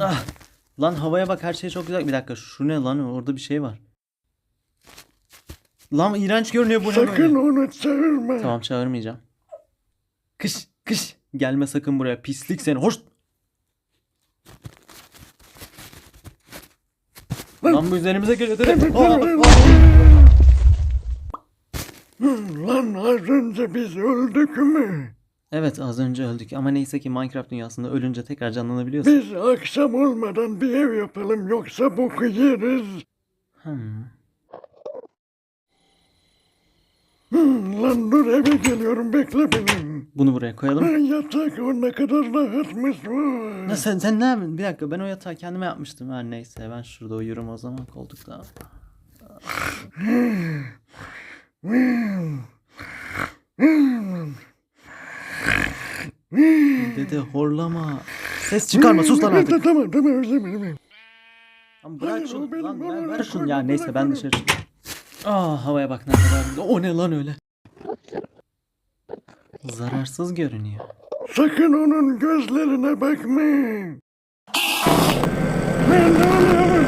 Ah, lan havaya bak her şey çok güzel. Bir dakika şu ne lan orada bir şey var. Lan iğrenç görünüyor bu ne Sakın onu çağırma. Tamam çağırmayacağım. Kış kış gelme sakın buraya pislik seni hoş. Lan bu üzerimize geliyor dedim. Lan az önce biz öldük mü? Evet az önce öldük ama neyse ki Minecraft dünyasında ölünce tekrar canlanabiliyorsun. Biz akşam olmadan bir ev yapalım yoksa boku yeriz. Hmm. Hmm, lan dur eve geliyorum bekle beni. Bunu buraya koyalım. yatak o ne kadar rahatmış bu. Ya sen, sen ne yapıyorsun? Bir dakika ben o yatağı kendime yapmıştım. Her neyse ben şurada uyurum o zaman koltukta. Dede horlama. Ses çıkarma sus lan artık. Tamam tamam özür dilerim. Lan bırak şunu lan ver, ver şunu ya neyse ben dışarı çıkıyorum. Aa havaya bak ne kadar. O ne lan öyle? Zararsız görünüyor. Sakın onun gözlerine bakma. Lan